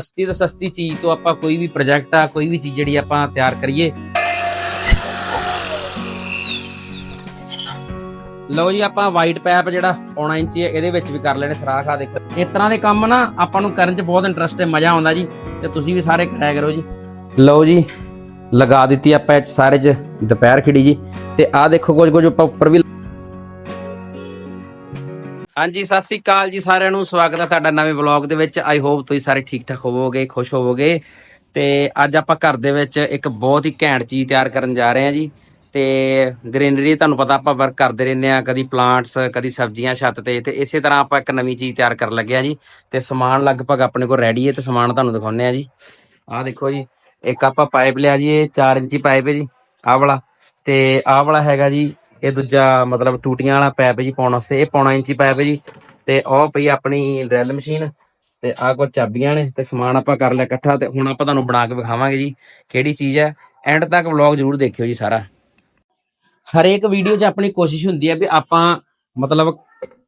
ਸਸਤੀ ਤੋਂ ਸਸਤੀ ਚੀਜ਼ ਤੋਂ ਆਪਾਂ ਕੋਈ ਵੀ ਪ੍ਰੋਜੈਕਟ ਆ, ਕੋਈ ਵੀ ਚੀਜ਼ ਜਿਹੜੀ ਆਪਾਂ ਤਿਆਰ ਕਰੀਏ। ਲਓ ਜੀ, ਆਪਾਂ ਵਾਈਟ ਪੈਪ ਜਿਹੜਾ ਪੌਣਾ ਇੰਚੀ ਹੈ, ਇਹਦੇ ਵਿੱਚ ਵੀ ਕਰ ਲੈਣੇ ਸਰਾਖ ਆ ਦੇਖੋ। ਇਸ ਤਰ੍ਹਾਂ ਦੇ ਕੰਮ ਨਾ ਆਪਾਂ ਨੂੰ ਕਰਨ 'ਚ ਬਹੁਤ ਇੰਟਰਸਟ ਹੈ, ਮਜ਼ਾ ਆਉਂਦਾ ਜੀ। ਤੇ ਤੁਸੀਂ ਵੀ ਸਾਰੇ ਕਰਾਇਆ ਕਰੋ ਜੀ। ਲਓ ਜੀ, ਲਗਾ ਦਿੱਤੀ ਆਪਾਂ ਸਾਰੇ 'ਚ, ਦੁਪਹਿਰ ਖਿੜੀ ਜੀ। ਤੇ ਆਹ ਦੇਖੋ ਕੁਝ ਕੁਝ ਆਪਾਂ ਉੱਪਰ ਵੀ ਹਾਂਜੀ, ਸਤਿ ਸ੍ਰੀ ਅਕਾਲ ਜੀ ਸਾਰਿਆਂ ਨੂੰ। ਸਵਾਗਤ ਹੈ ਤੁਹਾਡਾ ਨਵੇਂ ਵਲੌਗ ਦੇ ਵਿੱਚ। ਆਈ ਹੋਪ ਤੁਸੀਂ ਸਾਰੇ ਠੀਕ ਠਾਕ ਹੋਵੋਗੇ, ਖੁਸ਼ ਹੋਵੋਗੇ। ਤੇ ਅੱਜ ਆਪਾਂ ਘਰ ਦੇ ਵਿੱਚ ਇੱਕ ਬਹੁਤ ਹੀ ਘੈਂਟ ਚੀਜ਼ ਤਿਆਰ ਕਰਨ ਜਾ ਰਹੇ ਹਾਂ ਜੀ। ਤੇ ਗ੍ਰੀਨਰੀ ਤੁਹਾਨੂੰ ਪਤਾ ਆਪਾਂ ਵਰਕ ਕਰਦੇ ਰਹਿੰਦੇ ਆ ਕਦੀ ਪਲਾਂਟਸ, ਕਦੀ ਸਬਜ਼ੀਆਂ ਛੱਤ ਤੇ। ਤੇ ਇਸੇ ਤਰ੍ਹਾਂ ਆਪਾਂ ਇੱਕ ਨਵੀਂ ਚੀਜ਼ ਤਿਆਰ ਕਰਨ ਲੱਗੇ ਆ ਜੀ। ਤੇ ਸਮਾਨ ਲਗਭਗ ਆਪਣੇ ਕੋਲ ਰੈਡੀ ਹੈ ਤੇ ਸਮਾਨ ਤੁਹਾਨੂੰ ਦਿਖਾਉਂਦੇ ਆ ਜੀ। ਆਹ ਦੇਖੋ ਜੀ, ਇੱਕ ਆਪਾਂ ਪਾਈਪ ਲਿਆ ਜੀ, ਇਹ 4 ਇੰਚੀ ਪਾਈਪ ਹੈ ਜੀ, ਆਹ ਵਾਲਾ। ਤੇ ਆਹ ਵਾਲਾ ਹੈਗਾ ਜੀ ਇਹ ਦੂਜਾ ਮਤਲਬ ਟੂਟੀਆਂ ਵਾਲਾ ਪਾਈਪ ਜੀ ਪਾਉਣ ਵਾਸਤੇ, ਇਹ ਪੌਣਾ ਇੰਚੀ ਪਾਈਪ ਹੈ ਜੀ। ਤੇ ਉਹ ਪਈ ਆਪਣੀ ਡਰਿਲ ਮਸ਼ੀਨ, ਤੇ ਆਹ ਕੋ ਚਾਬੀਆਂ ਨੇ, ਤੇ ਸਮਾਨ ਆਪਾਂ ਕਰ ਲਿਆ ਇਕੱਠਾ, ਤੇ ਹੁਣ ਆਪਾਂ ਤੁਹਾਨੂੰ ਬਣਾ ਕੇ ਵਿਖਾਵਾਂਗੇ ਜੀ, ਕਿਹੜੀ ਚੀਜ਼ ਹੈ। ਐਂਡ ਤੱਕ ਵਲੌਗ ਜ਼ਰੂਰ ਦੇਖਿਓ ਜੀ ਸਾਰਾ। ਹਰੇਕ ਵੀਡੀਓ 'ਚ ਆਪਣੀ ਕੋਸ਼ਿਸ਼ ਹੁੰਦੀ ਹੈ ਵੀ ਆਪਾਂ ਮਤਲਬ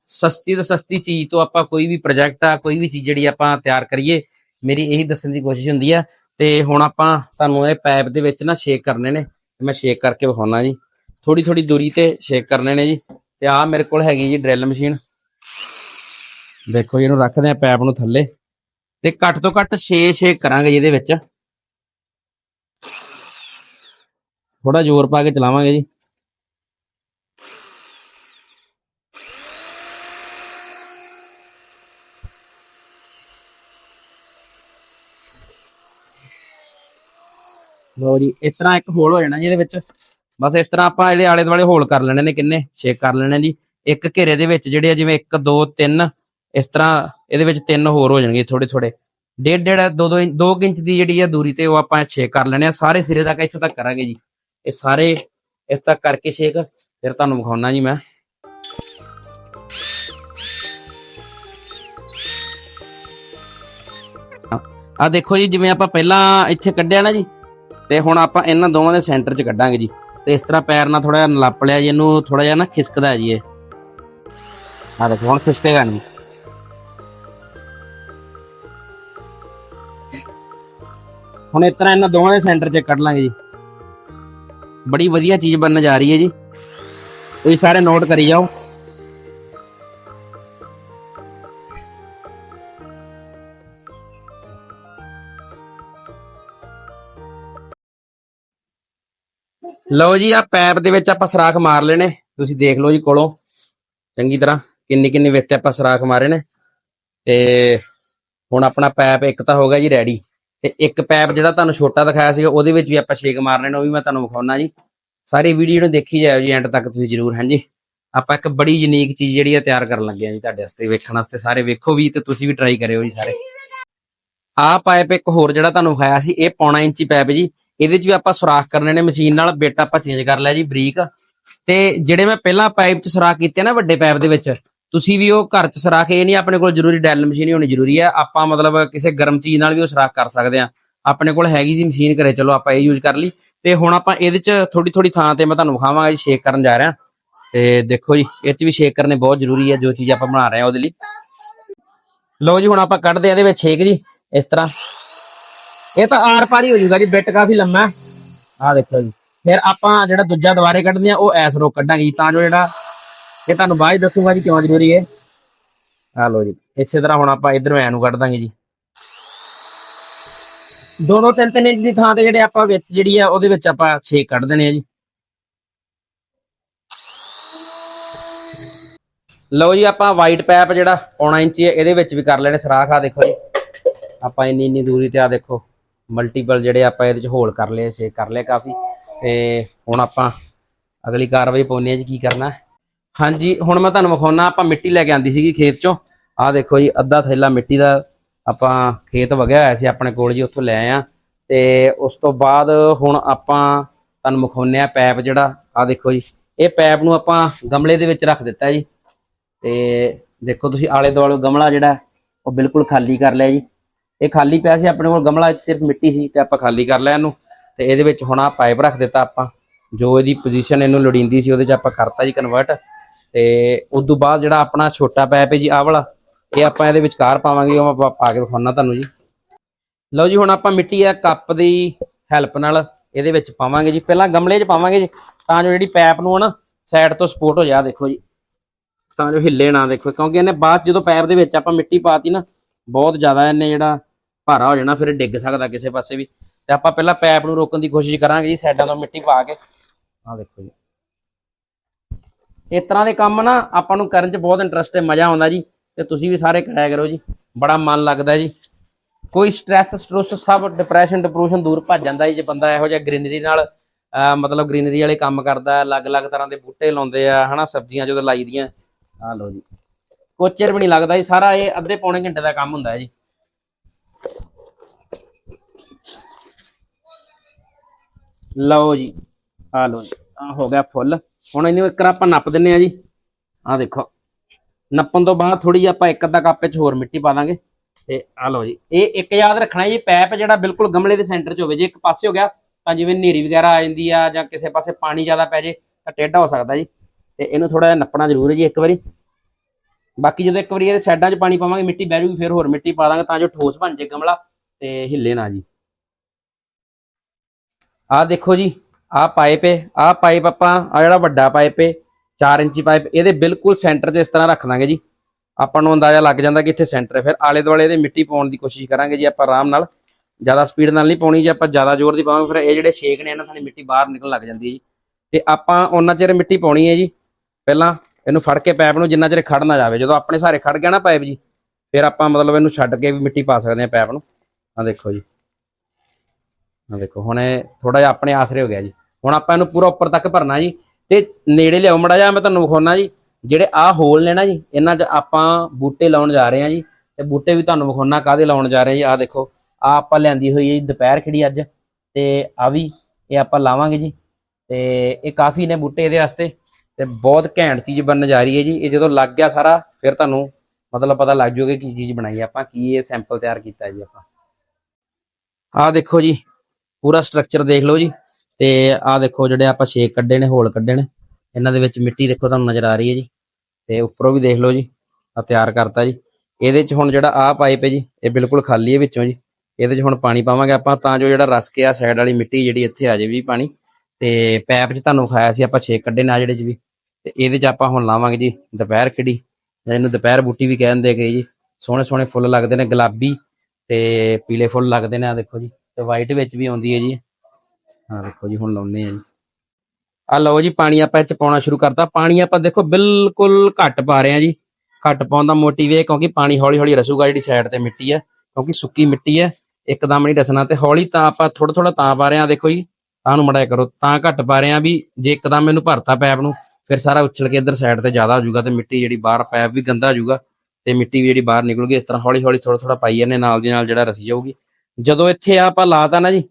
ਸਸਤੀ ਤੋਂ ਸਸਤੀ ਚੀਜ਼ ਤੋਂ ਆਪਾਂ ਕੋਈ ਵੀ ਪ੍ਰੋਜੈਕਟ ਆ, ਕੋਈ ਵੀ ਚੀਜ਼ ਜਿਹੜੀ ਆਪਾਂ ਤਿਆਰ ਕਰੀਏ, ਮੇਰੀ ਇਹੀ ਦੱਸਣ ਦੀ ਕੋਸ਼ਿਸ਼ ਹੁੰਦੀ ਆ। ਤੇ ਹੁਣ ਆਪਾਂ ਤੁਹਾਨੂੰ ਇਹ ਪਾਈਪ ਦੇ ਵਿੱਚ ਨਾ ਸ਼ੇਕ ਕਰਨੇ ਨੇ ਮੈਂ ਸ਼ੇਕ ਕਰਕੇ ਵਿਖਾਉਣਾ ਜੀ। ਥੋੜੀ ਥੋੜੀ ਦੂਰੀ ਤੇ ਸ਼ੇਕ ਕਰਨੇ ਨੇ ਜੀ। ਤੇ ਆ ਮੇਰੇ ਕੋਲ ਹੈਗੀ ਜੀ ਡਰਿਲ ਮਸ਼ੀਨ ਦੇਖੋ ਜੀ, ਇਹਨੂੰ ਰੱਖਦੇ ਆ ਪੈਪ ਨੂੰ ਥੱਲੇ। ਤੇ ਘੱਟ ਤੋਂ ਘੱਟ 6 ਸ਼ੇਕ ਕਰਾਂਗੇ ਜੀ ਇਹਦੇ ਵਿੱਚ। ਥੋੜਾ ਜ਼ੋਰ ਪਾ ਕੇ ਚਲਾਵਾਂਗੇ ਜੀ। ਲਓ ਜੀ, ਇਸ ਤਰ੍ਹਾਂ ਇੱਕ ਹੋਲ ਹੋ ਜਾਣਾ ਜੀ ਇਹਦੇ ਵਿੱਚ। ਬਸ ਇਸ ਤਰ੍ਹਾਂ ਆਪਾਂ ਜਿਹੜੇ ਆਲੇ ਦੁਆਲੇ ਹੋਲ ਕਰ ਲੈਣੇ ਨੇ ਕਿੰਨੇ ਛੇਕ ਕਰ ਲੈਣੇ ਜੀ। ਇੱਕ ਘੇਰੇ ਦੇ ਵਿੱਚ ਜਿਹੜੇ ਆ ਜਿਵੇਂ 1 2 3 ਇਸ ਤਰ੍ਹਾਂ ਇਹਦੇ ਵਿੱਚ ਤਿੰਨ ਹੋਰ ਹੋ ਜਾਣਗੇ ਥੋੜੇ ਥੋੜੇ ਡੇਢ ਡੇਢ 2 2 2 ਇੰਚ ਦੀ ਜਿਹੜੀ ਆ ਦੂਰੀ ਤੇ ਉਹ ਆਪਾਂ ਛੇਕ ਕਰ ਲੈਣੇ ਆ। ਸਾਰੇ ਸਿਰੇ ਤੱਕ ਇੱਥੋਂ ਤੱਕ ਕਰਾਂਗੇ ਜੀ। ਇਹ ਸਾਰੇ ਇਸ ਤੱਕ ਕਰਕੇ ਛੇਕ ਫਿਰ ਤੁਹਾਨੂੰ ਵਿਖਾਉਣਾ ਜੀ ਮੈਂ। ਆ ਦੇਖੋ ਜੀ, ਜਿਵੇਂ ਆਪਾਂ ਪਹਿਲਾਂ ਇੱਥੇ ਕੱਢਿਆ ਨਾ ਜੀ, ਤੇ ਹੁਣ ਆਪਾਂ ਇਹਨਾਂ ਦੋਵਾਂ ਦੇ ਸੈਂਟਰ 'ਚ ਕੱਢਾਂਗੇ ਜੀ। ਤੇ ਇਸ ਤਰ੍ਹਾਂ ਪੈਰ ਨਾਲ ਥੋੜਾ ਜਿਹਾ ਨਲਪ ਲਿਆ ਜੀ, ਇਹਨੂੰ ਥੋੜਾ ਜਿਹਾ ਨਾ ਖਿਸਕਦਾ ਜੀ ਇਹ। ਆ ਦੇਖੋ, ਹੁਣ ਖਿਸਕੇਗਾ ਨਹੀਂ ਹੁਣ ਇਸ ਤਰ੍ਹਾਂ ਇਹਨਾਂ ਦੋਵਾਂ ਦੇ ਸੈਂਟਰ 'ਚ ਕੱਢ ਲਾਂਗੇ ਜੀ। ਬੜੀ ਵਧੀਆ ਚੀਜ਼ ਬਣਨ ਜਾ ਰਹੀ ਹੈ ਜੀ। ਤੁਸੀਂ ਸਾਰੇ ਨੋਟ ਕਰੀ ਜਾਓ। ਲਓ ਜੀ ਆ ਪੈਪ ਦੇ ਵਿੱਚ ਆਪਾਂ ਸਰਾਖ ਮਾਰ ਲੈਣੇ। ਤੁਸੀਂ ਦੇਖ ਲਓ ਜੀ ਕੋਲੋਂ। ਚੰਗੀ ਤਰ੍ਹਾਂ ਕਿੰਨੀ ਕਿੰਨੀ ਵਿੱਚ ਆਪਾਂ ਸਰਾਖ ਮਾਰੇ ਨੇ। ਤੇ ਹੁਣ ਆਪਣਾ ਪੈਪ ਇੱਕ ਤਾਂ ਹੋ ਗਿਆ ਜੀ ਰੈਡੀ ਤੇ ਇੱਕ ਪੈਪ ਜਿਹੜਾ ਤੁਹਾਨੂੰ ਛੋਟਾ ਦਿਖਾਇਆ ਸੀਗਾ, ਉਹਦੇ ਵਿੱਚ ਵੀ ਆਪਾਂ ਛੇਕ ਮਾਰ ਲੈਣੇ ਉਹ ਵੀ ਮੈਂ ਤੁਹਾਨੂੰ ਵਿਖਾਉਣਾ ਜੀ। ਸਾਰੀ ਵੀਡੀਓ ਨੂੰ ਦੇਖੀ ਜਾਇਓ ਜੀ ਐਂਡ ਤੱਕ ਤੁਸੀਂ ਜਰੂਰ ਹਾਂਜੀ ਆਪਾਂ ਇੱਕ ਬੜੀ ਯੂਨੀਕ ਚੀਜ਼ ਜਿਹੜੀ ਆ ਤਿਆਰ ਕਰਨ ਲੱਗੇ ਆ ਜੀ ਤੁਹਾਡੇ ਵਾਸਤੇ, ਵੇਖਣ ਵਾਸਤੇ ਸਾਰੇ। ਵੇਖੋ ਵੀ ਤੇ ਤੁਸੀਂ ਵੀ ਟਰਾਈ ਕਰਿਓ ਜੀ ਸਾਰੇ। ਆਹ ਪਾਈਪ ਇੱਕ ਹੋਰ ਜਿਹੜਾ ਤੁਹਾਨੂੰ ਵਿਖਾਇਆ ਸੀ, ਇਹ ਪੌਣਾ ਇੰਚੀ ਪਾਈਪ ਜੀ। ਇਹਦੇ 'ਚ ਵੀ ਆਪਾਂ ਸੁਰਾਖ ਕਰਨੇ ਨੇ ਮਸ਼ੀਨ ਨਾਲ, ਬੇਟਾ ਆਪਾਂ ਚੇਂਜ ਕਰ ਲਿਆ ਜੀ, ਬਰੀਕ। ਤੇ ਜਿਹੜੇ ਮੈਂ ਪਹਿਲਾਂ ਪਾਈਪ 'ਚ ਸੁਰਾਖ ਕੀਤੇ ਨਾ ਵੱਡੇ ਪਾਈਪ ਦੇ ਵਿੱਚ, ਤੁਸੀਂ ਵੀ ਉਹ ਘਰ 'ਚ ਸੁਰਾਖ, ਇਹ ਨਹੀਂ ਆਪਣੇ ਕੋਲ ਜ਼ਰੂਰੀ ਡੈਲ ਮਸ਼ੀਨ ਹੀ ਹੋਣੀ ਜ਼ਰੂਰੀ ਹੈ। ਆਪਾਂ ਮਤਲਬ ਕਿਸੇ ਗਰਮ ਚੀਜ਼ ਨਾਲ ਵੀ ਉਹ ਸੁਰਾਖ ਕਰ ਸਕਦੇ ਆ। ਆਪਣੇ ਕੋਲ ਹੈਗੀ ਸੀ ਮਸ਼ੀਨ ਘਰੇ, ਚਲੋ ਆਪਾਂ ਇਹ ਯੂਜ਼ ਕਰ ਲਈ। ਤੇ ਹੁਣ ਆਪਾਂ ਇਹਦੇ 'ਚ ਥੋੜੀ ਥੋੜੀ ਥਾਂ ਤੇ ਮੈਂ ਤੁਹਾਨੂੰ ਵਿਖਾਵਾਂਗਾ ਜੀ ਸ਼ੇਕ ਕਰਨ ਜਾ ਰਿਹਾ। ਤੇ ਦੇਖੋ ਜੀ, ਇਹ 'ਚ ਵੀ ਸ਼ੇਕ ਕਰਨੇ ਬਹੁਤ ਜ਼ਰੂਰੀ ਹੈ, ਜੋ ਚੀਜ਼ ਆਪਾਂ ਬਣਾ ਰਹੇ ਆ ਉਹਦੇ ਲਈ। ਲਓ ਜੀ, ਹੁਣ ਆਪਾਂ ਕੱਢਦੇ ਆ ਇਹਦੇ ਵਿੱਚ ਸ਼ੇਕ ਜੀ, ਇਸ ਤਰ੍ਹਾਂ। ਇਹ ਤਾਂ ਆਰ ਪਾਰ ਹੀ ਹੋ ਜੂਗਾ ਜੀ ਬਿੱਟ ਕਾਫੀ ਲੰਮਾ ਹੈ। ਆਹ ਦੇਖੋ ਜੀ। ਫਿਰ ਆਪਾਂ ਜਿਹੜਾ ਦੂਜਾ ਦੁਬਾਰੇ ਕੱਢਦੇ ਆ ਉਹ ਐਸ ਰੋ ਕੱਢਾਂਗੇ ਤਾਂ ਜੋ ਜਿਹੜਾ ਇਹ ਤੁਹਾਨੂੰ ਬਾਅਦ ਦੱਸੂਗਾ ਜੀ ਕਿਉਂ ਜ਼ਰੂਰੀ ਹੈ। ਆ ਲਓ ਜੀ। ਇਸੇ ਤਰ੍ਹਾਂ ਹੁਣ ਆਪਾਂ ਇਧਰੋਂ ਐ ਨੂੰ ਕੱਢ ਦਾਂਗੇ ਜੀ। ਦੋ ਦੋ ਤਿੰਨ ਤਿੰਨ ਇੰਚ ਦੀ ਥਾਂ ਤੇ ਜਿਹੜੇ ਆਪਾਂ ਵਿੱਚ ਜਿਹੜੀ ਆ ਉਹਦੇ ਵਿੱਚ ਆਪਾਂ ਛੇ ਕੱਢ ਦੇਣੇ ਆ ਜੀ। ਲਓ ਜੀ ਆਪਾਂ ਵਾਈਟ ਪੈਪ ਜਿਹੜਾ ਪੌਣਾ ਇੰਚੀ ਹੈ ਇਹਦੇ ਵਿੱਚ ਵੀ ਕਰ ਲੈਣੇ ਸਰਾਖ ਆ ਦੇਖੋ ਜੀ। ਆਪਾਂ ਇੰਨੀ ਇੰਨੀ ਦੂਰੀ ਤੇ ਆ ਦੇਖੋ। ਮਲਟੀਪਲ ਜਿਹੜੇ ਆਪਾਂ ਇਹਦੇ ਚ ਹੋਲ ਕਰ ਲਏ ਛੇ ਕਰ ਲਏ ਕਾਫੀ। ਤੇ ਹੁਣ ਆਪਾਂ ਅਗਲੀ ਕਾਰਵਾਈ ਪਾਉਣੀ ਹੈ ਜੀ, ਕੀ ਕਰਨਾ ਹਾਂਜੀ, ਹੁਣ ਮੈਂ ਤੁਹਾਨੂੰ ਵਿਖਾਉਣਾ ਆਪਾਂ ਮਿੱਟੀ ਲੈ ਕੇ ਆਂਦੀ ਸੀਗੀ ਖੇਤ ਚੋਂ। ਆਹ ਦੇਖੋ ਜੀ, ਅੱਧਾ ਥੈਲਾ ਮਿੱਟੀ ਦਾ ਆਪਾਂ ਖੇਤ ਵਗਿਆ ਹੋਇਆ ਸੀ ਆਪਣੇ ਕੋਲ ਜੀ, ਉੱਥੋਂ ਲੈ ਆ ਤੇ ਉਸ ਤੋਂ ਬਾਅਦ ਹੁਣ ਆਪਾਂ ਤੁਹਾਨੂੰ ਵਿਖਾਉਨੇ ਆ ਪੈਪ ਜਿਹੜਾ, ਆਹ ਦੇਖੋ ਜੀ। ਇਹ ਪੈਪ ਨੂੰ ਆਪਾਂ ਗਮਲੇ ਦੇ ਵਿੱਚ ਰੱਖ ਦਿੱਤਾ ਜੀ। ਤੇ ਦੇਖੋ ਤੁਸੀਂ ਆਲੇ ਦੁਆਲੇ ਗਮਲਾ ਜਿਹੜਾ, ਉਹ ਬਿਲਕੁਲ ਖਾਲੀ ਕਰ ਲਿਆ ਜੀ। ਇਹ ਖਾਲੀ ਪਿਆ ਸੀ, ਆਪਣੇ ਕੋਲ ਗਮਲਾ ਸਿਰਫ ਮਿੱਟੀ ਸੀ ਤੇ ਆਪਾਂ ਖਾਲੀ ਕਰ ਲਿਆ ਇਹਨੂੰ। ਤੇ ਇਹਦੇ ਵਿੱਚ ਹੁਣ ਆ ਪਾਈਪ ਰੱਖ ਦਿੱਤਾ ਆਪਾਂ। ਜੋ ਇਹਦੀ ਪੋਜੀਸ਼ਨ ਇਹਨੂੰ ਲੋੜੀਂਦੀ ਸੀ, ਉਹਦੇ 'ਚ ਆਪਾਂ ਕਰਤਾ ਜੀ ਕਨਵਰਟ ਤੇ ਉਸ ਤੋਂ ਬਾਅਦ ਜਿਹੜਾ ਆਪਣਾ ਛੋਟਾ ਪਾਈਪ ਹੈ ਜੀ, ਆਹ ਵਾਲਾ, ਇਹ ਆਪਾਂ ਇਹਦੇ ਵਿਚਕਾਰ ਪਾਵਾਂਗੇ, ਉਹ ਆਪਾਂ ਪਾ ਕੇ ਦਿਖਾਉਣਾ ਤੁਹਾਨੂੰ ਜੀ। ਲਓ ਜੀ, ਹੁਣ ਆਪਾਂ ਮਿੱਟੀ ਆ ਕੱਪ ਦੀ ਹੈਲਪ ਨਾਲ ਇਹਦੇ ਵਿੱਚ ਪਾਵਾਂਗੇ ਜੀ। ਪਹਿਲਾਂ ਗਮਲੇ 'ਚ ਪਾਵਾਂਗੇ ਜੀ, ਤਾਂ ਜੋ ਜਿਹੜੀ ਪਾਈਪ ਨੂੰ ਨਾ ਸਾਈਡ ਤੋਂ ਸਪੋਰਟ ਹੋ ਜਾ ਦੇਖੋ ਜੀ। ਤਾਂ ਜੋ ਹਿੱਲੇ ਨਾ ਦੇਖੋ, ਕਿਉਂਕਿ ਇਹਨੇ ਬਾਅਦ 'ਚ ਜਦੋਂ ਪਾਈਪ ਦੇ ਵਿੱਚ ਆਪਾਂ ਮਿੱਟੀ ਪਾਤੀ ਨਾ, ਬਹੁਤ ਜ਼ਿਆਦਾ ਇਹਨੇ ਜਿਹੜਾ ਭਾਰਾ ਹੋ ਜਾਣਾ, ਫਿਰ ਡਿੱਗ ਸਕਦਾ ਕਿਸੇ ਪਾਸੇ ਵੀ। ਤੇ ਆਪਾਂ ਪਹਿਲਾਂ ਪੈਪ ਨੂੰ ਰੋਕਣ ਦੀ ਕੋਸ਼ਿਸ਼ ਕਰਾਂਗੇ ਜੀ ਸਾਈਡਾਂ ਤੋਂ ਮਿੱਟੀ ਪਾ ਕੇ। ਆਹ ਦੇਖੋ ਜੀ। ਇਸ ਤਰ੍ਹਾਂ ਦੇ ਕੰਮ ਨਾ ਆਪਾਂ ਨੂੰ ਕਰਨ 'ਚ ਬਹੁਤ ਇੰਟਰਸਟ ਹੈ ਮਜ਼ਾ ਆਉਂਦਾ ਜੀ, ਤੇ ਤੁਸੀਂ ਵੀ ਸਾਰੇ ਕਰਾਇਆ ਕਰੋ ਜੀ। ਬੜਾ ਮਨ ਲੱਗਦਾ ਜੀ। ਕੋਈ ਸਟ੍ਰੈਸ ਸਟ੍ਰੈਸ ਸਭ ਡਿਪਰੈਸ਼ਨ ਡਿਪਰੂਸ਼ਨ ਦੂਰ ਭੱਜ ਜਾਂਦਾ ਜੀ, ਜੇ ਬੰਦਾ ਇਹੋ ਜਿਹਾ ਗ੍ਰੀਨਰੀ ਨਾਲ ਮਤਲਬ ਗ੍ਰੀਨਰੀ ਵਾਲੇ ਕੰਮ ਕਰਦਾ, ਅਲੱਗ-ਅਲੱਗ ਤਰ੍ਹਾਂ ਦੇ ਬੂਟੇ ਲਾਉਂਦੇ ਆ, ਹਨਾ, ਸਬਜ਼ੀਆਂ ਜਦੋਂ ਲਾਈਦੀਆਂ ਆ ਲਓ ਜੀ। ਕੋਚਰ ਵੀ ਨਹੀਂ ਲੱਗਦਾ ਜੀ, ਸਾਰਾ ਇਹ ਅੱਧੇ ਪੌਣੇ ਘੰਟੇ ਦਾ ਕੰਮ ਹੁੰਦਾ ਹੈ ਜੀ। ਲਓ ਜੀ ਆ ਲਓ ਜੀ ਆ ਹੋ ਗਿਆ ਫੁੱਲ। ਹੁਣ ਇਹਨੂੰ ਇੱਕ ਵਾਰ ਆਪਾਂ ਨੱਪ ਦਿੰਨੇ ਆ ਜੀ। ਆ ਦੇਖੋ, ਨੱਪਣ ਤੋਂ ਬਾਅਦ ਥੋੜੀ ਜਿਹੀ ਆਪਾਂ ਇੱਕ ਅੱਧਾ ਕੱਪ ਵਿੱਚ ਹੋਰ ਮਿੱਟੀ ਪਾ ਦਾਂਗੇ। ਤੇ ਆ ਲਓ ਜੀ, ਇਹ ਇੱਕ ਯਾਦ ਰੱਖਣਾ ਜੀ, ਪੈਪ ਜਿਹੜਾ ਬਿਲਕੁਲ ਗਮਲੇ ਦੇ ਸੈਂਟਰ 'ਚ ਹੋਵੇ, ਜੇ ਇੱਕ ਪਾਸੇ ਹੋ ਗਿਆ ਤਾਂ ਜਿਵੇਂ ਹਨੇਰੀ ਵਗੈਰਾ ਆ ਜਾਂਦੀ ਆ ਜਾਂ ਕਿਸੇ ਪਾਸੇ ਪਾਣੀ ਜ਼ਿਆਦਾ ਪੈ ਜੇ, ਤਾਂ ਟੇਢਾ ਹੋ ਸਕਦਾ ਜੀ। ਤੇ ਇਹਨੂੰ ਥੋੜਾ ਜਿਹਾ ਨੱਪਣਾ ਜ਼ਰੂਰ ਹੈ ਜੀ ਇੱਕ ਵਾਰੀ। ਬਾਕੀ ਜਦੋਂ ਇੱਕ ਵਾਰੀ ਇਹਦੇ ਸਾਈਡਾਂ 'ਚ ਪਾਣੀ ਪਾਵਾਂਗੇ, ਮਿੱਟੀ ਬਹਿ ਜੂਗੀ, ਫਿਰ ਹੋਰ ਮਿੱਟੀ ਪਾ ਦਾਂਗੇ ਤਾਂ ਜੋ ਠੋਸ ਬਣ ਜੇ ਗਮਲਾ ਤੇ ਹਿੱਲੇ ਨਾ ਜੀ। ਆਹ ਦੇਖੋ ਜੀ, ਆਹ ਪਾਈਪ ਹੈ ਆਹ ਪਾਈਪ ਆਪਾਂ ਆ ਜਿਹੜਾ ਵੱਡਾ ਪਾਈਪ ਹੈ 4 ਇੰਚੀ ਪਾਈਪ, ਇਹਦੇ ਬਿਲਕੁਲ ਸੈਂਟਰ 'ਚ ਇਸ ਤਰ੍ਹਾਂ ਰੱਖ ਦਾਂਗੇ ਜੀ। ਆਪਾਂ ਨੂੰ ਅੰਦਾਜ਼ਾ ਲੱਗ ਜਾਂਦਾ ਕਿ ਇੱਥੇ ਸੈਂਟਰ ਹੈ ਫਿਰ ਆਲੇ ਦੁਆਲੇ ਇਹਦੇ ਮਿੱਟੀ ਪਾਉਣ ਦੀ ਕੋਸ਼ਿਸ਼ ਕਰਾਂਗੇ ਜੀ ਆਪਾਂ ਆਰਾਮ ਨਾਲ। ਜ਼ਿਆਦਾ ਸਪੀਡ ਨਾਲ ਨਹੀਂ ਪਾਉਣੀ ਜੇ, ਆਪਾਂ ਜ਼ਿਆਦਾ ਜ਼ੋਰ ਦੀ ਪਾਵਾਂਗੇ। ਫਿਰ ਇਹ ਜਿਹੜੇ ਛੇਕ ਨੇ, ਇਹਨਾਂ ਥਾਣੀ ਮਿੱਟੀ ਬਾਹਰ ਨਿਕਲਣ ਲੱਗ ਜਾਂਦੀ ਹੈ ਜੀ। ਤੇ ਆਪਾਂ ਉਹਨਾਂ ਚਿਰ ਮਿੱਟੀ ਪਾਉਣੀ ਹੈ ਜੀ। ਪਹਿਲਾਂ ਇਹਨੂੰ ਫੜ ਕੇ ਪਾਈਪ ਨੂੰ ਜਿੰਨਾ ਚਿਰ ਖੜ ਨਾ ਜਾਵੇ, ਜਦੋਂ ਆਪਣੇ ਸਾਰੇ ਖੜ ਗਿਆ ਨਾ ਪਾਈਪ ਜੀ, ਫਿਰ ਆਪਾਂ ਮਤਲਬ ਇਹਨੂੰ ਛੱਡ ਕੇ ਵੀ ਮਿੱਟੀ ਪਾ ਸਕਦੇ ਹਾਂ ਪਾਈਪ ਨੂੰ। ਆ ਦੇਖੋ ਜੀ। ਆ ਦੇਖੋ, ਹੁਣ ਇਹ ਥੋੜਾ ਜਿਹਾ ਆਪਣੇ ਆਸਰੇ ਹੋ ਗਿਆ ਜੀ। ਹੁਣ ਆਪਾਂ ਇਹਨੂੰ ਪੂਰਾ ਉੱਪਰ ਤੱਕ ਭਰਨਾ ਜੀ ਤੇ ਨੇੜੇ ਲਿਆਓ ਮੜਾ ਜਾ ਮੈਂ ਤੁਹਾਨੂੰ ਵਿਖਾਉਣਾ ਜੀ। ਜਿਹੜੇ ਆਹ ਹੋਲ ਨੇ ਨਾ ਜੀ, ਇਹਨਾਂ 'ਚ ਆਪਾਂ ਬੂਟੇ ਲਾਉਣ ਜਾ ਰਹੇ ਹਾਂ ਜੀ। ਤੇ ਬੂਟੇ ਵੀ ਤੁਹਾਨੂੰ ਵਿਖਾਉਣਾ ਕਾਹਦੇ ਲਾਉਣ ਜਾ ਰਹੇ ਜੀ। ਆਹ ਦੇਖੋ ਆ ਆਪਾਂ ਲਿਆਂਦੀ ਹੋਈ ਹੈ ਜੀ ਦੁਪਹਿਰ ਖੜੀ ਅੱਜ। ਤੇ ਆ ਵੀ ਇਹ ਆਪਾਂ ਲਾਵਾਂਗੇ ਜੀ। ਤੇ ਇਹ ਕਾਫੀ ਨੇ ਬੂਟੇ ਇਹਦੇ ਵਾਸਤੇ। ਤੇ ਬਹੁਤ ਘੈਂਟ ਚੀਜ਼ ਬਣਨ ਜਾ ਰਹੀ ਹੈ ਜੀ। ਇਹ ਜਦੋਂ ਲੱਗ ਗਿਆ ਸਾਰਾ, ਫਿਰ ਤੁਹਾਨੂੰ ਮਤਲਬ ਪਤਾ ਲੱਗ ਜਾਊਗਾ ਕੀ ਚੀਜ਼ ਬਣਾਈ ਆਪਾਂ ਕੀ ਇਹ ਸੈਂਪਲ ਤਿਆਰ ਕੀਤਾ ਜੀ ਆਪਾਂ। ਆਹ ਦੇਖੋ ਜੀ ਪੂਰਾ ਸਟਰਕਚਰ ਦੇਖ ਲਓ ਜੀ। ਤੇ ਆਹ ਦੇਖੋ ਜਿਹੜੇ ਆਪਾਂ ਛੇਕ ਕੱਢੇ ਨੇ, ਹੋਲ ਕੱਢੇ ਨੇ, ਇਹਨਾਂ ਦੇ ਵਿੱਚ ਮਿੱਟੀ ਦੇਖੋ ਤੁਹਾਨੂੰ ਨਜ਼ਰ ਆ ਰਹੀ ਹੈ ਜੀ। ਤੇ ਉੱਪਰੋਂ ਵੀ ਦੇਖ ਲਓ ਜੀ ਆ ਤਿਆਰ ਕਰਤਾ ਜੀ। ਇਹਦੇ 'ਚ ਹੁਣ ਜਿਹੜਾ ਆਹ ਪਾਈਪ ਹੈ ਜੀ, ਇਹ ਬਿਲਕੁਲ ਖਾਲੀ ਹੈ ਵਿੱਚੋਂ ਜੀ। ਇਹਦੇ 'ਚ ਹੁਣ ਪਾਣੀ ਪਾਵਾਂਗੇ ਆਪਾਂ, ਤਾਂ ਜੋ ਜਿਹੜਾ ਰਸ ਕੇ ਆ ਸਾਈਡ ਵਾਲੀ ਮਿੱਟੀ ਜਿਹੜੀ ਇੱਥੇ ਆ ਜੇ ਵੀ ਪਾਣੀ। ਤੇ ਪੈਪ 'ਚ ਤੁਹਾਨੂੰ ਖਾਇਆ ਸੀ ਆਪਾਂ ਛੇਕ ਕੱਢੇ ਨੇ ਆ ਜਿਹੜੇ 'ਚ ਵੀ। ਤੇ ਇਹਦੇ 'ਚ ਆਪਾਂ ਹੁਣ ਲਾਵਾਂਗੇ ਜੀ ਦੁਪਹਿਰ ਖਿੜੀ। ਇਹਨੂੰ ਦੁਪਹਿਰ ਬੂਟੀ ਵੀ ਕਹਿੰਦੇ ਗਏ ਜੀ। ਸੋਹਣੇ ਸੋਹਣੇ ਫੁੱਲ ਲੱਗਦੇ ਨੇ, ਗੁਲਾਬੀ ਤੇ ਪੀਲੇ ਫੁੱਲ ਲੱਗਦੇ ਨੇ ਆ ਦੇਖੋ ਜੀ। ਤੇ ਵਾਈਟ ਵਿੱਚ ਵੀ ਆਉਂਦੀ ਹੈ ਜੀ। ਹਾਂ ਦੇਖੋ ਜੀ, ਹੁਣ ਲਾਉਨੇ ਆ ਜੀ। ਆ ਲਓ ਜੀ, ਪਾਣੀ ਆਪਾਂ ਇਹ ਚ ਪਾਉਣਾ ਸ਼ੁਰੂ ਕਰਤਾ। ਪਾਣੀ ਆਪਾਂ ਦੇਖੋ ਬਿਲਕੁਲ ਘੱਟ ਪਾ ਰਹੇ ਆ ਜੀ। ਘੱਟ ਪਾਉਣ ਦਾ ਮੋਟਿਵ ਇਹ ਕਿਉਂਕਿ ਪਾਣੀ ਹੌਲੀ ਹੌਲੀ ਰਸੂਗਾ, ਜਿਹੜੀ ਸਾਈਡ ਤੇ ਮਿੱਟੀ ਹੈ, ਕਿਉਂਕਿ ਸੁੱਕੀ ਮਿੱਟੀ ਹੈ, ਇੱਕਦਮ ਨਹੀਂ ਰਸਣਾ। ਤੇ ਹੌਲੀ ਤਾਂ ਆਪਾਂ ਥੋੜਾ ਥੋੜਾ ਤਾਂ ਪਾ ਰਹੇ ਆ ਦੇਖੋ ਜੀ। ਤਾਂ ਨੂੰ ਮੜਾਇਆ ਕਰੋ, ਤਾਂ ਘੱਟ ਪਾ ਰਹੇ ਆ ਵੀ ਜੇ ਇੱਕਦਮ ਮੈਨੂੰ ਭਰਤਾ ਪੈਪ ਨੂੰ, ਫਿਰ ਸਾਰਾ ਉਛਲ ਕੇ ਇੱਧਰ ਸਾਈਡ ਤੇ ਜ਼ਿਆਦਾ ਹੋ ਜਾਊਗਾ ਤੇ ਮਿੱਟੀ ਜਿਹੜੀ ਬਾਹਰ ਪੈਪ ਵੀ ਗੰਦਾ ਹੋ ਜਾਊਗਾ ਤੇ ਮਿੱਟੀ ਵੀ ਜਿਹੜੀ ਬਾਹਰ ਨਿਕਲੂਗੀ, ਇਸ ਤਰ੍ਹਾਂ ਹੌਲੀ ਹੌਲੀ ਥੋੜਾ ਥੋੜਾ ਪਾਈ ਜਾਂਦੇ ਨਾਲ ਦੀ ਨਾਲ ਜਿਹੜਾ ਰਸੀ ਜਾਊਗੀ। ਜਦੋਂ ਇੱਥੇ ਆਪਾਂ ਲਾਤਾ ਨਾ ਜੀ,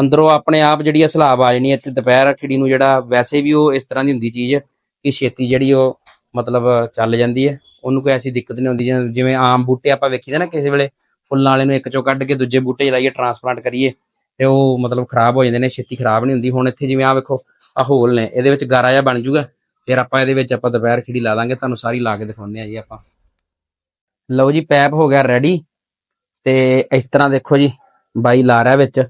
ਅੰਦਰੋਂ ਆਪਣੇ ਆਪ ਜਿਹੜੀ ਆ ਸਲਾਬ ਆ ਜਾਣੀ ਹੈ ਤੇ ਦੁਪਹਿਰ ਖਿੜੀ ਨੂੰ ਜਿਹੜਾ ਵੈਸੇ ਵੀ ਉਹ ਇਸ ਤਰ੍ਹਾਂ ਦੀ ਹੁੰਦੀ ਚੀਜ਼ ਕਿ ਛੇਤੀ ਜਿਹੜੀ ਉਹ ਮਤਲਬ ਚੱਲ ਜਾਂਦੀ ਹੈ ਉਹਨੂੰ ਕੋਈ ਐਸੀ ਦਿੱਕਤ ਨਹੀਂ ਹੁੰਦੀ, ਜਿਵੇਂ- ਆਮ ਬੂਟੇ ਆਪਾਂ ਵੇਖੀਦੇ ਨਾ ਕਿਸੇ ਵੇਲੇ, ਫੁੱਲਾਂ ਵਾਲੇ ਨੂੰ ਇੱਕ ਚੋਂ ਕੱਢ ਕੇ ਦੂਜੇ ਬੂਟੇ 'ਚ ਲਾਈਏ ਟਰਾਂਸਪਲਾਂਟ ਕਰੀਏ, ਤੇ ਉਹ ਮਤਲਬ ਖਰਾਬ ਹੋ ਜਾਂਦੇ ਨੇ, ਛੇਤੀ ਖਰਾਬ ਨਹੀਂ ਹੁੰਦੀ। ਹੁਣ ਇੱਥੇ ਜਿਵੇਂ ਆ ਵੇਖੋ ਆ ਹੋਲ ਨੇ, ਇਹਦੇ ਵਿੱਚ ਗਾਰਾ ਜਿਹਾ ਬਣ ਜੂਗਾ। ਫਿਰ ਆਪਾਂ ਇਹਦੇ ਵਿੱਚ ਆਪਾਂ ਦੁਪਹਿਰ ਖਿੜੀ ਲਾ ਦਾਂਗੇ, ਤੁਹਾਨੂੰ ਸਾਰੀ ਲਾ ਕੇ ਦਿਖਾਉਂਦੇ ਆ ਜੀ ਆਪਾਂ। ਲਓ ਜੀ, ਪੈਪ ਹੋ ਗਿਆ ਰੈਡੀ ਤੇ ਇਸ ਤਰ੍ਹਾਂ ਦੇਖੋ ਜੀ ਬਾਈ ਲਾ ਰਿਹਾ ਵਿੱਚ।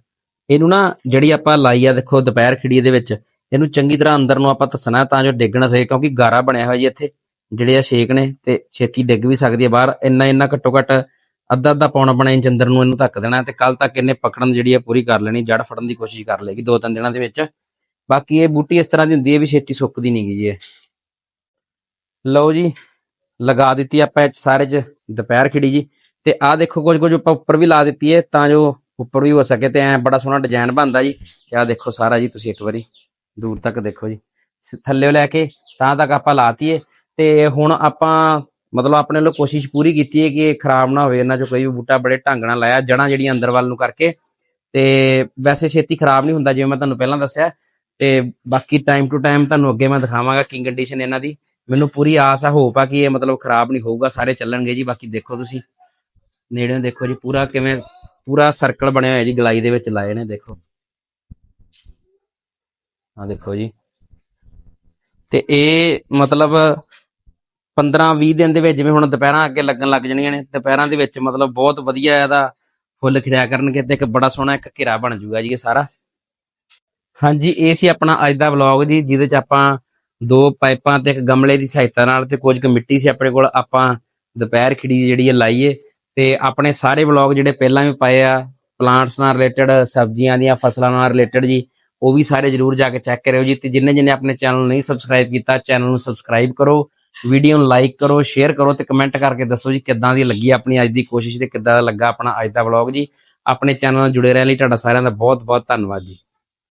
ਇਹਨੂੰ ਨਾ ਜਿਹੜੀ ਆਪਾਂ ਲਾਈ ਆ, ਦੇਖੋ ਦੁਪਹਿਰ ਖਿੜੀ ਦੇ ਵਿੱਚ, ਇਹਨੂੰ ਚੰਗੀ ਤਰ੍ਹਾਂ ਅੰਦਰ ਨੂੰ ਆਪਾਂ ਤਸਣਾ ਤਾਂ ਜੋ ਡਿੱਗ ਨਾ ਸਕੇ ਕਿਉਂਕਿ ਗਾਰਾ ਬਣਿਆ ਹੋਇਆ ਜੀ ਇੱਥੇ। ਜਿਹੜੇ ਆ ਛੇਕ ਨੇ ਤੇ ਛੇਤੀ ਡਿੱਗ ਵੀ ਸਕਦੀ ਹੈ ਬਾਹਰ। ਇੰਨਾ ਇੰਨਾ ਘੱਟੋ ਘੱਟ ਅੱਧਾ ਅੱਧਾ ਪੌਣਾ ਪੌਣਾ ਇੰਚ ਅੰਦਰ ਨੂੰ ਇਹਨੂੰ ਧੱਕ ਦੇਣਾ ਤੇ ਕੱਲ ਤੱਕ ਇਹਨੇ ਪਕੜਨ ਜਿਹੜੀ ਆ ਪੂਰੀ ਕਰ ਲੈਣੀ, ਜੜ ਫੜਨ ਦੀ ਕੋਸ਼ਿਸ਼ ਕਰ ਲੇਗੀ ਦੋ ਤਿੰਨ ਦਿਨਾਂ ਦੇ ਵਿੱਚ। ਬਾਕੀ ਇਹ ਬੂਟੀ ਇਸ ਤਰ੍ਹਾਂ ਦੀ ਹੁੰਦੀ ਹੈ ਵੀ ਛੇਤੀ ਸੁੱਕਦੀ ਨਹੀਂ ਗੀ ਜੀ ਇਹ। ਲਓ ਜੀ, ਲਗਾ ਦਿੱਤੀ ਆਪਾਂ ਸਾਰੇ ਚ, ਦੁਪਹਿਰ ਖਿੜੀ ਜੀ। ਤੇ ਆਹ ਦੇਖੋ ਕੁਝ ਕੁਝ ਆਪਾਂ ਉੱਪਰ ਵੀ ਲਾ ਦਿੱਤੀ ਹੈ ਤਾਂ ਜੋ ਉੱਪਰ ਵੀ ਹੋ ਸਕੇ ਤੇ ਐ ਬੜਾ ਸੋਹਣਾ ਡਿਜ਼ਾਈਨ ਬਣਦਾ ਜੀ। ਤੇ ਆਹ ਦੇਖੋ ਸਾਰਾ ਜੀ ਤੁਸੀਂ ਇੱਕ ਵਾਰੀ ਦੂਰ ਤੱਕ ਦੇਖੋ ਜੀ। ਥੱਲੇ ਲੈ ਕੇ ਤਾਂ ਤੱਕ ਆਪਾਂ ਲਾਤੀ ਹੈ ਤੇ ਹੁਣ ਆਪਾਂ ਮਤਲਬ ਆਪਣੇ ਵੱਲੋਂ ਕੋਸ਼ਿਸ਼ ਪੂਰੀ ਕੀਤੀ ਹੈ ਕਿ ਇਹ ਖਰਾਬ ਨਾ ਹੋਵੇ, ਇਹਨਾਂ ਚੋਂ ਕੋਈ ਬੂਟਾ ਬੜੇ ਢੰਗ ਨਾਲ ਲਾਇਆ ਜੜਾਂ ਜਿਹੜੀਆਂ ਅੰਦਰ ਵੱਲ ਨੂੰ ਕਰਕੇ। ਤੇ ਵੈਸੇ ਛੇਤੀ ਖਰਾਬ ਨਹੀਂ ਹੁੰਦਾ, ਜਿਵੇਂ ਮੈਂ ਤੁਹਾਨੂੰ ਪਹਿਲਾਂ ਦੱਸਿਆ। ਤੇ ਬਾਕੀ ਟਾਈਮ ਟੂ ਟਾਈਮ ਤੁਹਾਨੂੰ ਅੱਗੇ ਮੈਂ ਦਿਖਾਵਾਂਗਾ ਕੀ ਕੰਡੀਸ਼ਨ ਇਹਨਾਂ ਦੀ। ਮੈਨੂੰ ਪੂਰੀ ਆਸ ਆ ਹੋਪ ਆ ਕਿ ਇਹ ਮਤਲਬ ਖਰਾਬ ਨਹੀਂ ਹੋਊਗਾ, ਸਾਰੇ ਚੱਲਣਗੇ ਜੀ। ਬਾਕੀ ਦੇਖੋ ਤੁਸੀਂ। ਨੇੜੇ ਦੇਖੋ ਜੀ, ਪੂਰਾ ਕਿਵੇਂ ਪੂਰਾ ਸਰਕਲ ਬਣਿਆ ਹੋਇਆ ਜੀ, ਗਲਾਈ ਦੇ ਵਿੱਚ ਲਾਏ ਨੇ, ਦੇਖੋ। ਆ ਦੇਖੋ ਜੀ। ਤੇ ਇਹ ਮਤਲਬ 15 20 ਦਿਨ ਦੇ ਵਿੱਚ, ਜਿਵੇਂ ਹੁਣ ਦੁਪਹਿਰਾਂ ਅੱਗੇ ਲੱਗਣ ਲੱਗ ਜਾਣੀਆਂ ਨੇ, ਦੁਪਹਿਰਾਂ ਦੇ ਵਿੱਚ ਮਤਲਬ ਬਹੁਤ ਵਧੀਆ ਇਹਦਾ ਫੁੱਲ ਖਿੜਿਆ ਕਰਨਗੇ ਤੇ ਇੱਕ ਬੜਾ ਸੋਹਣਾ ਇੱਕ ਘੇਰਾ ਬਣ ਜਾਊਗਾ ਜੀ ਇਹ ਸਾਰਾ। ਹਾਂਜੀ, ਇਹ ਸੀ ਆਪਣਾ ਅੱਜ ਦਾ ਵਲੌਗ ਜੀ, ਜਿਹਦੇ ਚ ਆਪਾਂ ਦੋ ਪਾਈਪਾਂ ਤੇ ਇੱਕ ਗਮਲੇ ਦੀ ਸਹਾਇਤਾ ਨਾਲ ਤੇ ਕੁਝ ਕੁ ਮਿੱਟੀ ਸੀ ਆਪਣੇ ਕੋਲ, ਆਪਾਂ ਦੁਪਹਿਰ ਖਿੜੀ ਜਿਹੜੀ ਹੈ ਲਾਈਏ। ਤੇ ਆਪਣੇ ਸਾਰੇ ਵਲੌਗ ਜਿਹੜੇ ਪਹਿਲਾਂ ਵੀ ਪਾਏ ਆ ਪਲਾਂਟਸ ਨਾਲ ਰਿਲੇਟਡ ਸਬਜ਼ੀਆਂ ਦੀਆਂ, ਫਸਲਾਂ ਨਾਲ ਰਿਲੇਟਡ ਜੀ, ਉਹ ਵੀ ਸਾਰੇ ਜਰੂਰ ਜਾ ਕੇ ਚੈੱਕ ਕਰਿਓ ਜੀ ਤੇ ਜਿੰਨੇ ਜਿੰਨੇ ਆਪਣੇ ਚੈਨਲ ਨੂੰ ਨਹੀਂ ਸਬਸਕ੍ਰਾਈਬ ਕੀਤਾ ਚੈਨਲ ਨੂੰ ਸਬਸਕ੍ਰਾਈਬ ਕਰੋ ਵੀਡੀਓ ਨੂੰ ਲਾਈਕ ਕਰੋ ਸ਼ੇਅਰ ਕਰੋ ਤੇ ਕਮੈਂਟ ਕਰਕੇ ਦੱਸੋ ਜੀ ਕਿੱਦਾਂ ਦੀ ਲੱਗੀ ਆਪਣੀ ਅੱਜ ਦੀ ਕੋਸ਼ਿਸ਼ ਤੇ ਕਿੱਦਾਂ ਦਾ ਲੱਗਾ ਆਪਣਾ ਅੱਜ ਦਾ ਵਲੌਗ ਜੀ। ਆਪਣੇ ਚੈਨਲ ਨਾਲ ਜੁੜੇ ਰਹਿਣ ਲਈ ਤੁਹਾਡਾ ਸਾਰਿਆਂ ਦਾ ਬਹੁਤ ਬਹੁਤ ਧੰਨਵਾਦ ਜੀ।